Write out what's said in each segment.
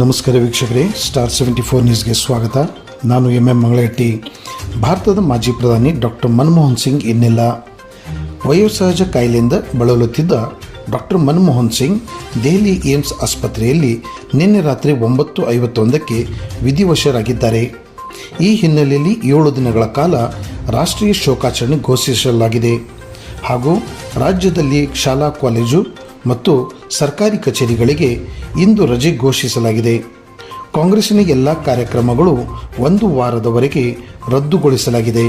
ನಮಸ್ಕಾರ ವೀಕ್ಷಕರೇ star seventy four ನ್ಯೂಸ್ಗೆ ಸ್ವಾಗತ. ನಾನು ಎಂ ಎಂ ಮಂಗಳಗಟ್ಟಿ ಭಾರತದ ಮಾಜಿ ಪ್ರಧಾನಿ ಡಾಕ್ಟರ್ ಮನಮೋಹನ್ ಸಿಂಗ್ ಇನ್ನಿಲ್ಲ. ವಯೋಸಹಜ ಕಾಯಿಲೆಯಿಂದ ಬಳಲುತ್ತಿದ್ದ ಡಾಕ್ಟರ್ ಮನಮೋಹನ್ ಸಿಂಗ್ ದೆಹಲಿ ಏಮ್ಸ್ ಆಸ್ಪತ್ರೆಯಲ್ಲಿ ನಿನ್ನೆ ರಾತ್ರಿ ಒಂಬತ್ತು ಐವತ್ತೊಂದಕ್ಕೆ ವಿಧಿವಶರಾಗಿದ್ದಾರೆ. ಈ ಹಿನ್ನೆಲೆಯಲ್ಲಿ ಏಳು ದಿನಗಳ ಕಾಲ ರಾಷ್ಟ್ರೀಯ ಶೋಕಾಚರಣೆ ಘೋಷಿಸಲಾಗಿದೆ. ಹಾಗೂ ರಾಜ್ಯದಲ್ಲಿ ಶಾಲಾ, ಕಾಲೇಜು ಮತ್ತು ಸರ್ಕಾರಿ ಕಚೇರಿಗಳಿಗೆ ಇಂದು ರಜೆ ಘೋಷಿಸಲಾಗಿದೆ. ಕಾಂಗ್ರೆಸ್ಸಿನ ಎಲ್ಲ ಕಾರ್ಯಕ್ರಮಗಳು ಒಂದು ವಾರದವರೆಗೆ ರದ್ದುಗೊಳಿಸಲಾಗಿದೆ.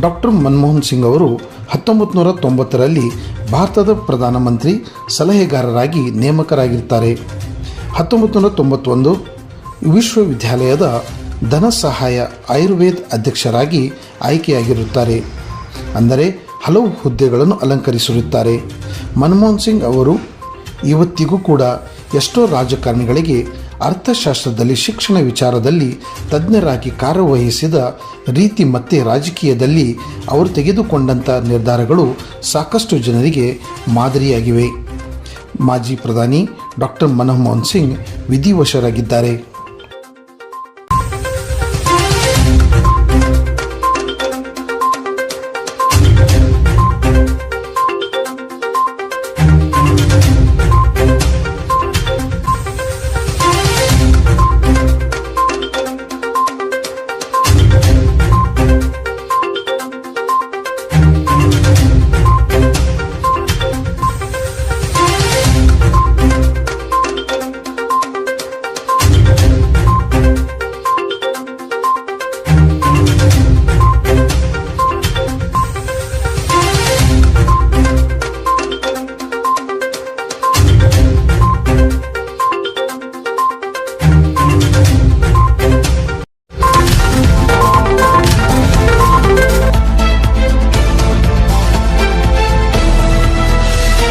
ಡಾಕ್ಟರ್ ಮನಮೋಹನ್ ಸಿಂಗ್ ಅವರು ಹತ್ತೊಂಬತ್ತು ನೂರ ತೊಂಬತ್ತರಲ್ಲಿ ಭಾರತದ ಪ್ರಧಾನಮಂತ್ರಿ ಸಲಹೆಗಾರರಾಗಿ ನೇಮಕರಾಗಿರ್ತಾರೆ. ಹತ್ತೊಂಬತ್ತು ನೂರ ತೊಂಬತ್ತೊಂದು ವಿಶ್ವವಿದ್ಯಾಲಯದ ಧನ ಸಹಾಯ ಆಯುರ್ವೇದ ಅಧ್ಯಕ್ಷರಾಗಿ ಆಯ್ಕೆಯಾಗಿರುತ್ತಾರೆ. ಅಂದರೆ ಹಲವು ಹುದ್ದೆಗಳನ್ನು ಅಲಂಕರಿಸಿರುತ್ತಾರೆ ಮನಮೋಹನ್ ಸಿಂಗ್ ಅವರು ಇವತ್ತಿಗೂ ಕೂಡ ಎಷ್ಟೋ ರಾಜಕಾರಣಿಗಳಿಗೆ ಅರ್ಥಶಾಸ್ತ್ರದಲ್ಲಿ ಶಿಕ್ಷಣ ವಿಚಾರದಲ್ಲಿ ತಜ್ಞರಾಗಿ ಕಾರ್ಯವಹಿಸಿದ ರೀತಿ ಮತ್ತು ರಾಜಕೀಯದಲ್ಲಿ ಅವರು ತೆಗೆದುಕೊಂಡಂಥ ನಿರ್ಧಾರಗಳು ಸಾಕಷ್ಟು ಜನರಿಗೆ ಮಾದರಿಯಾಗಿವೆ. ಮಾಜಿ ಪ್ರಧಾನಿ ಡಾಕ್ಟರ್ ಮನಮೋಹನ್ ಸಿಂಗ್ ವಿಧಿವಶರಾಗಿದ್ದಾರೆ.